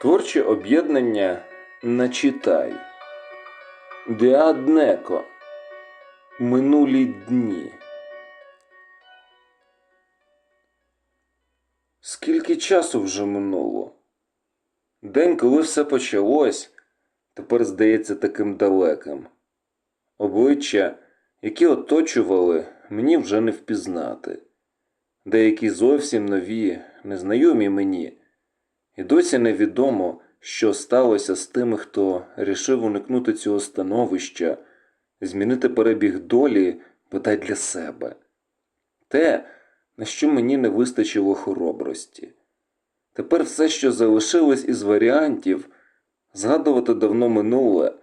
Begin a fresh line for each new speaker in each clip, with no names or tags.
Творче об'єднання Начитай. Деаднеко. Минулі дні. Скільки часу вже минуло? День, коли все почалось, тепер здається таким далеким. Обличчя, які оточували, мені вже не впізнати. Деякі зовсім нові, незнайомі мені. І досі невідомо, що сталося з тими, хто рішив уникнути цього становища, змінити перебіг долі, бодай для себе. Те, на що мені не вистачило хоробрості. Тепер все, що залишилось із варіантів, згадувати давно минуле,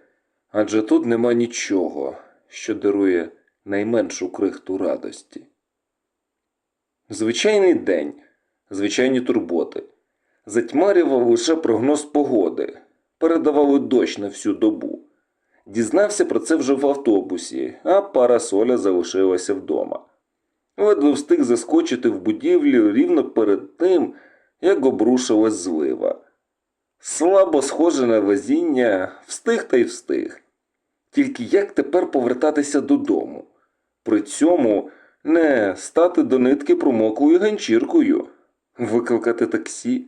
адже тут нема нічого, що дарує найменшу крихту радості. Звичайний день, звичайні турботи. Затьмарював лише прогноз погоди, передавали дощ на всю добу. Дізнався про це вже в автобусі, а парасоля залишилася вдома. Ледве встиг заскочити в будівлю рівно перед тим, як обрушилась злива. Слабо схоже на везіння, встиг та й встиг. Тільки як тепер повертатися додому? При цьому не стати до нитки промоклою ганчіркою, викликати таксі.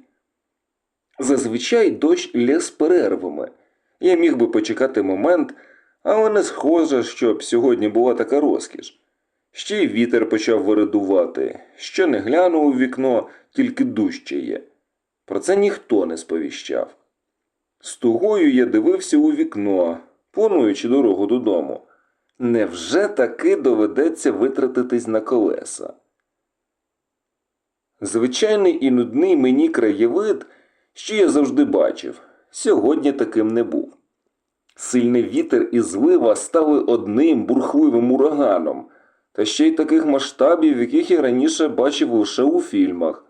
Зазвичай дощ лє перервами. Я міг би почекати момент, але не схоже, щоб сьогодні була така розкіш. Ще й вітер почав виридувати, що не глянув у вікно, тільки дужче є. Про це ніхто не сповіщав. З тугою я дивився у вікно, плануючи дорогу додому. Невже таки доведеться витратитись на колеса? Звичайний і нудний мені краєвид, що я завжди бачив, сьогодні таким не був. Сильний вітер і злива стали одним бурхливим ураганом, та ще й таких масштабів, яких я раніше бачив лише у фільмах.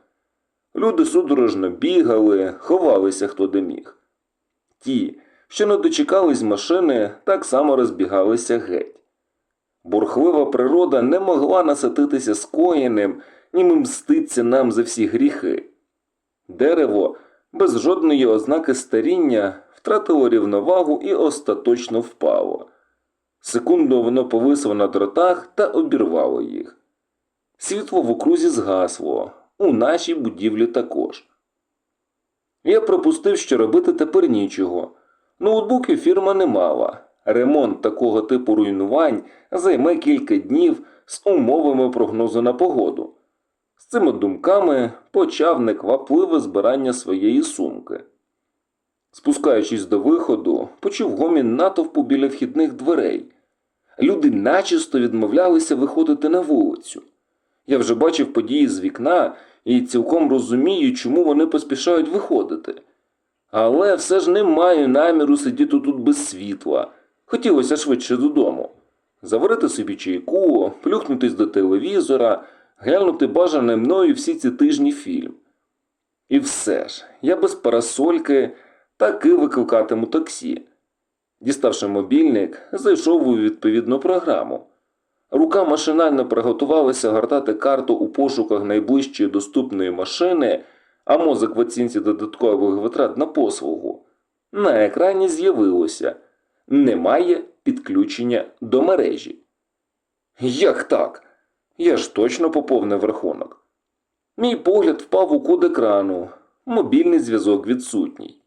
Люди судорожно бігали, ховалися хто де міг. Ті, що не дочекались машини, так само розбігалися геть. Бурхлива природа не могла насититися скоєним, німи мститься нам за всі гріхи. Дерево, без жодної ознаки старіння, втратило рівновагу і остаточно впало. Секунду воно повисло на дротах та обірвало їх. Світло в окрузі згасло, у нашій будівлі також. Я пропустив, що робити тепер нічого. Ноутбуків фірма не мала. Ремонт такого типу руйнувань займе кілька днів з умовами прогнозу на погоду. З цими думками почав неквапливе збирання своєї сумки. Спускаючись до виходу, почув гомін натовпу біля вхідних дверей. Люди начисто відмовлялися виходити на вулицю. Я вже бачив події з вікна і цілком розумію, чому вони поспішають виходити. Але все ж не маю наміру сидіти тут без світла. Хотілося швидше додому. Заварити собі чайку, плюхнутись до телевізора, глянути бажане мною всі ці тижні фільм. І все ж, я без парасольки таки викликатиму таксі. Діставши мобільник, зайшов у відповідну програму. Рука машинально приготувалася гортати карту у пошуках найближчої доступної машини, а мозок в оцінці додаткових витрат на послугу. На екрані з'явилося немає підключення до мережі. Як так? Я ж точно поповнив рахунок. Мій погляд впав у код екрану. Мобільний зв'язок відсутній.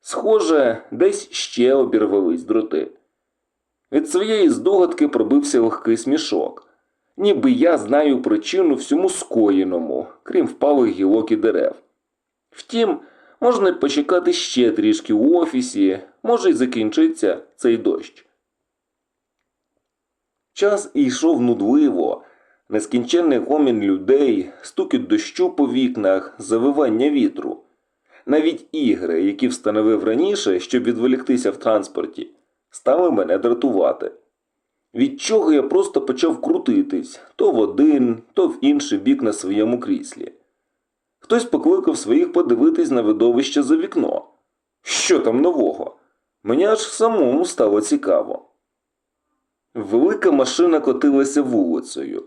Схоже, десь ще обірвались дроти. Від своєї здогадки пробився легкий смішок, ніби я знаю причину всьому скоєному, крім впалих гілок і дерев. Втім, можна почекати ще трішки у офісі, може й закінчиться цей дощ. Час йшов нудливо, нескінченний гомін людей, стукіт дощу по вікнах, завивання вітру. Навіть ігри, які встановив раніше, щоб відволіктися в транспорті, стали мене дратувати. Від чого я просто почав крутитись то в один, то в інший бік на своєму кріслі. Хтось покликав своїх подивитись на видовище за вікно. Що там нового? Мені аж самому стало цікаво. Велика машина котилася вулицею.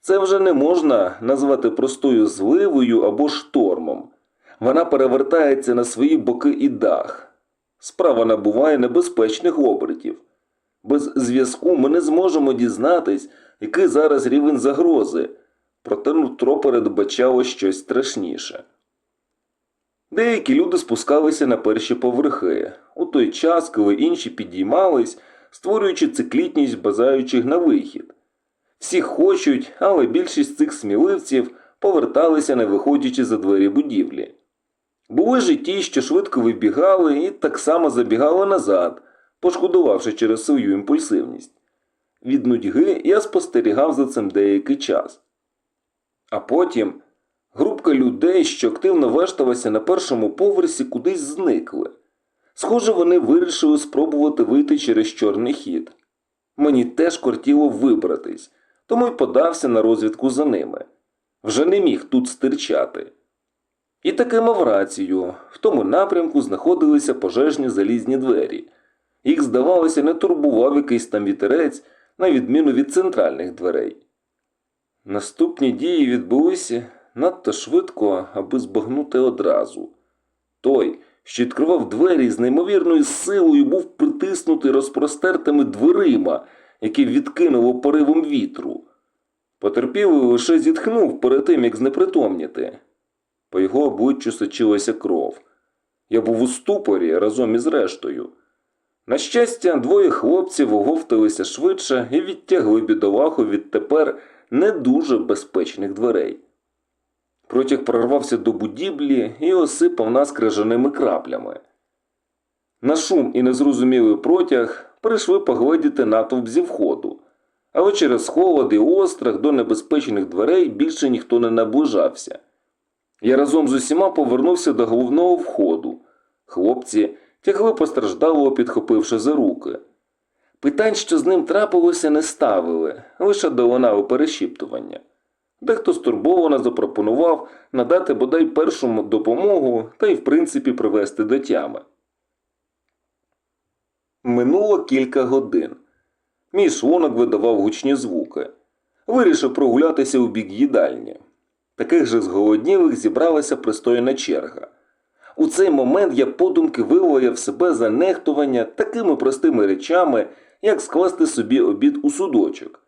Це вже не можна назвати простою зливою або штормом. вона перевертається на свої боки і дах. Справа набуває небезпечних обертів. Без зв'язку ми не зможемо дізнатись, який зараз рівень загрози, проте нутро передбачало щось страшніше. Деякі люди спускалися на перші поверхи, у той час, коли інші підіймались, створюючи циклітність базаючих на вихід. Всі хочуть, але більшість цих сміливців поверталися, не виходячи за двері будівлі. Були ж ті, що швидко вибігали і так само забігали назад, пошкодувавши через свою імпульсивність. Від нудьги я спостерігав за цим деякий час. А потім групка людей, що активно вешталася на першому поверсі, кудись зникли. Схоже, вони вирішили спробувати вийти через чорний хід. Мені теж кортіло вибратись, тому й подався на розвідку за ними. Вже не міг тут стирчати. І таки мав рацію, в тому напрямку знаходилися пожежні залізні двері. Їх, здавалося, не турбував якийсь там вітерець, на відміну від центральних дверей. Наступні дії відбулися надто швидко, аби збагнути одразу. Той, що відкривав двері з неймовірною силою, був притиснутий розпростертими дверима, які відкинуло поривом вітру. Потерпілий лише зітхнув перед тим, як знепритомніти. По його обличчю сочилася кров. Я був у ступорі разом із рештою. На щастя, двоє хлопців оговталися швидше і відтягли бідолаху від тепер не дуже безпечних дверей. Протяг прорвався до будівлі і осипав нас крижаними краплями. На шум і незрозумілий протяг прийшли погледіти натовп зі входу, але через холод і острах до небезпечних дверей більше ніхто не наближався. Я разом з усіма повернувся до головного входу. Хлопці тягли постраждалого, підхопивши за руки. Питань, що з ним трапилося, не ставили, лише долинали перешіптування. Дехто стурбовано запропонував надати бодай першу допомогу та й в принципі привести до тями. Минуло кілька годин. Мій шлунок видавав гучні звуки. Вирішив прогулятися у бік їдальні. Таких же зголоднілих зібралася пристойна черга. У цей момент я подумки вилаяв себе за нехтування такими простими речами, як скласти собі обід у судочок.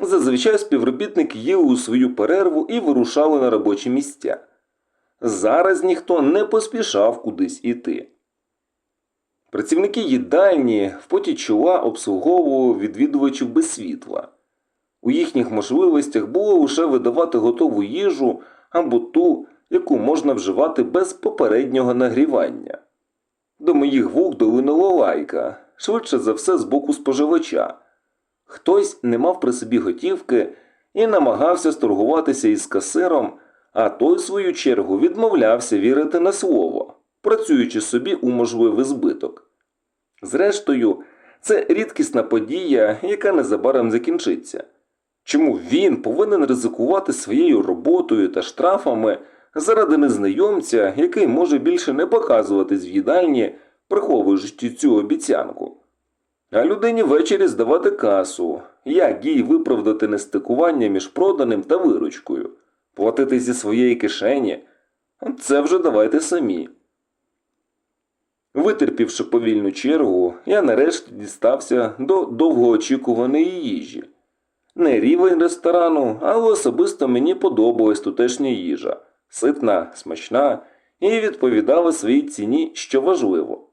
Зазвичай співробітники їли у свою перерву і вирушали на робочі місця. Зараз ніхто не поспішав кудись іти. Працівники їдальні в поті чола обслуговували відвідувачів без світла. У їхніх можливостях було лише видавати готову їжу або ту, яку можна вживати без попереднього нагрівання. До моїх вух долинула лайка, швидше за все з боку споживача. Хтось не мав при собі готівки і намагався сторгуватися із касиром, а той, в свою чергу, відмовлявся вірити на слово, працюючи собі у можливий збиток. Зрештою, це рідкісна подія, яка незабаром закінчиться. Чому він повинен ризикувати своєю роботою та штрафами заради незнайомця, який може більше не показуватись в їдальні, приховуючи цю обіцянку? А людині ввечері здавати касу, як їй виправдати нестикування між проданим та виручкою, платити зі своєї кишені це вже давайте самі. Витерпівши повільну чергу, я нарешті дістався до довгоочікуваної їжі. Не рівень ресторану, але особисто мені подобалась тутешня їжа, ситна, смачна і відповідала своїй ціні, що важливо.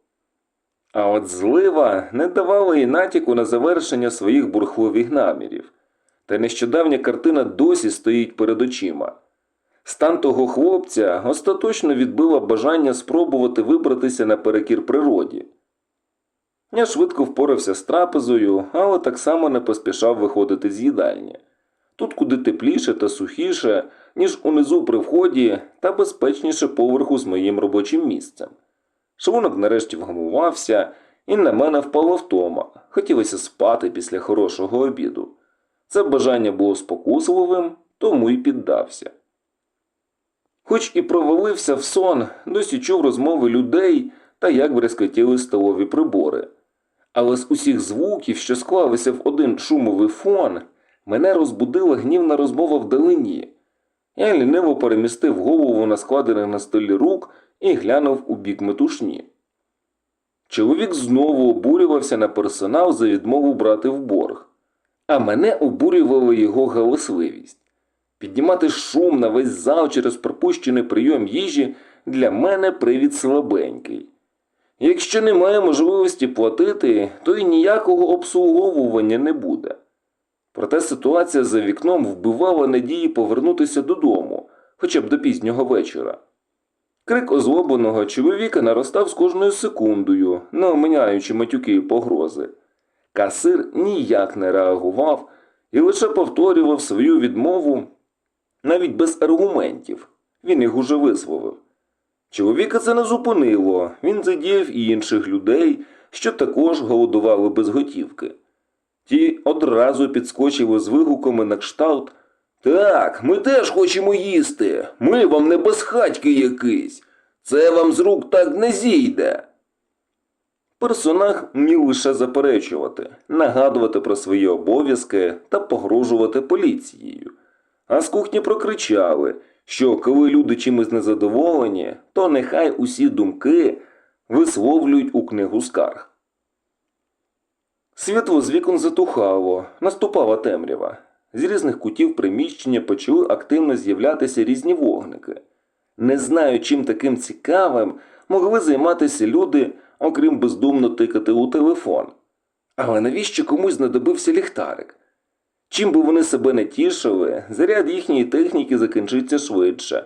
А от злива не давала і натяку на завершення своїх бурхливих намірів. Та нещодавня картина досі стоїть перед очима. Стан того хлопця остаточно відбила бажання спробувати вибратися наперекір природі. Я швидко впорався з трапезою, але так само не поспішав виходити з їдальні. Тут куди тепліше та сухіше, ніж унизу при вході та безпечніше поверху з моїм робочим місцем. Шлунок нарешті вгамувався, і на мене впала втома. Хотілося спати після хорошого обіду. Це бажання було спокусливим, тому й піддався. Хоч і провалився в сон, досі чув розмови людей та як брескотіли столові прибори. Але з усіх звуків, що склалися в один шумовий фон, мене розбудила гнівна розмова вдалині. Я ліниво перемістив голову на складених на столі рук і глянув у бік метушні. Чоловік знову обурювався на персонал за відмову брати в борг, а мене обурювала його галасливість. Піднімати шум на весь зал через пропущений прийом їжі для мене привід слабенький. Якщо немає можливості платити, то й ніякого обслуговування не буде. Проте ситуація за вікном вбивала надії повернутися додому, хоча б до пізнього вечора. Крик озлобленого чоловіка наростав з кожною секундою, не оминяючи матюки і погрози. Касир ніяк не реагував і лише повторював свою відмову навіть без аргументів. Він їх уже висловив. Чоловіка це не зупинило, він задіяв і інших людей, що також голодували без готівки. Ті одразу підскочили з вигуками на кшталт Так, ми теж хочемо їсти. Ми вам не безхатьки якийсь. Це вам з рук так не зійде. Персонаж міг лише заперечувати, нагадувати про свої обов'язки та погрожувати поліцією. А з кухні прокричали, що коли люди чимось незадоволені, то нехай усі думки висловлюють у книгу скарг. Світло з вікон затухало, наступала темрява. З різних кутів приміщення почали активно з'являтися різні вогники. Не знаю, чим таким цікавим могли займатися люди, окрім бездумно тикати у телефон. Але навіщо комусь знадобився ліхтарик? Чим би вони себе не тішили, заряд їхньої техніки закінчиться швидше.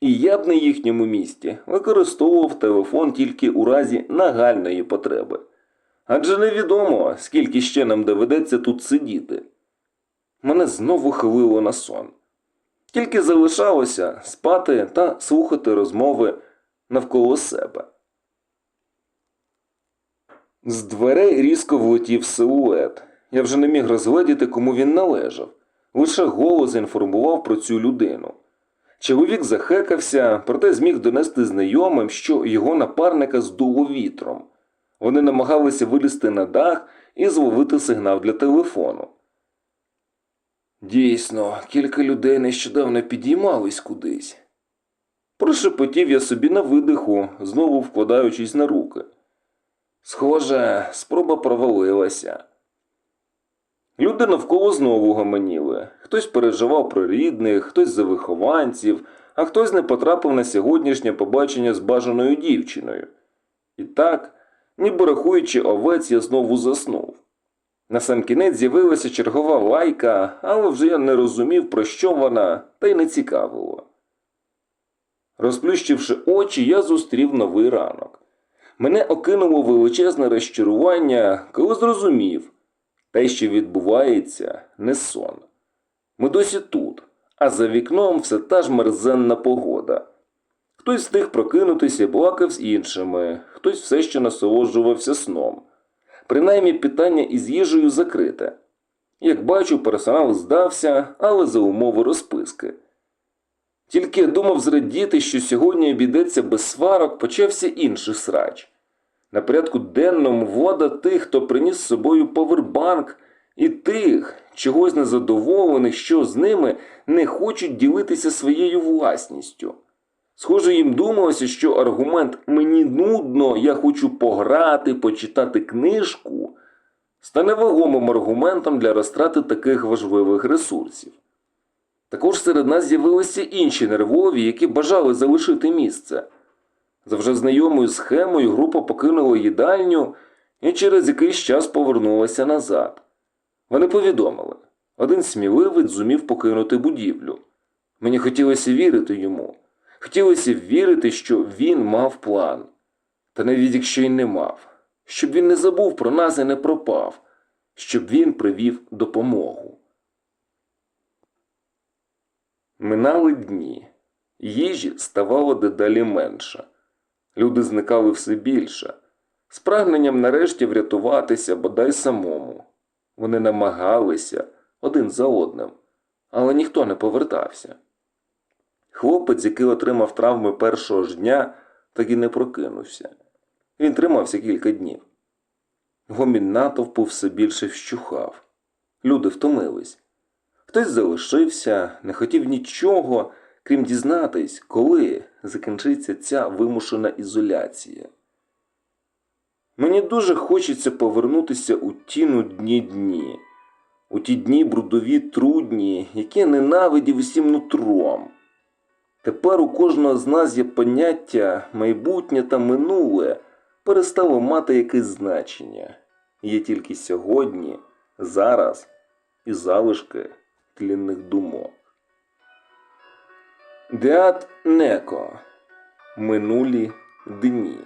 І я б на їхньому місці використовував телефон тільки у разі нагальної потреби. Адже невідомо, скільки ще нам доведеться тут сидіти. Мене знову хилило на сон. Тільки залишалося спати та слухати розмови навколо себе. З дверей різко влетів силует. Я вже не міг розгледіти, кому він належав. Лише голос інформував про цю людину. Чоловік захекався, проте зміг донести знайомим, що його напарника здуло вітром. Вони намагалися вилізти на дах і зловити сигнал для телефону. Дійсно, кілька людей нещодавно підіймались кудись. Прошепотів я собі на видиху, знову вкладаючись на руки. Схоже, спроба провалилася. Люди навколо знову гомоніли. Хтось переживав про рідних, хтось за вихованців, а хтось не потрапив на сьогоднішнє побачення з бажаною дівчиною. І так, ніби рахуючи овець, я знову заснув. Насамкінець з'явилася чергова лайка, але вже я не розумів, про що вона, та й не цікавило. Розплющивши очі, я зустрів новий ранок. Мене окинуло величезне розчарування, коли зрозумів, те, що відбувається, не сон. Ми досі тут, а за вікном все та ж мерзенна погода. Хтось встиг прокинутися і балакав з іншими, хтось все ще насолоджувався сном. Принаймні питання із їжею закрите. Як бачу, персонал здався, але за умови розписки. Тільки думав зрадіти, що сьогодні обійдеться без сварок, почався інший срач. На порядку денному влада тих, хто приніс з собою повербанк, і тих, чогось незадоволених, що з ними не хочуть ділитися своєю власністю. Схоже, їм думалося, що аргумент мені нудно, я хочу пограти, почитати книжку стане вагомим аргументом для розтрати таких важливих ресурсів. Також серед нас з'явилися інші нервові, які бажали залишити місце. За вже знайомою схемою група покинула їдальню і через якийсь час повернулася назад. Вони повідомили один сміливець зумів покинути будівлю. Мені хотілося вірити йому. Хотілося вірити, що він мав план. Та навіть якщо й не мав, щоб він не забув про нас і не пропав, щоб він привів допомогу. Минали дні. Їжі ставало дедалі менше. Люди зникали все більше, з прагненням нарешті врятуватися бодай самому. Вони намагалися один за одним, але ніхто не повертався. Хлопець, який отримав травми першого ж дня, так і не прокинувся. Він тримався кілька днів. Гомін натовпу все більше вщухав. Люди втомились. Хтось залишився, не хотів нічого, крім дізнатись, коли закінчиться ця вимушена ізоляція. Мені дуже хочеться повернутися у ті нудні дні, у ті дні брудові трудні, які ненавидів усім нутром. Тепер у кожного з нас є поняття майбутнє та минуле перестало мати якесь значення. Є тільки сьогодні, зараз і залишки тлінних думок. Деат Неко. Минулі дні.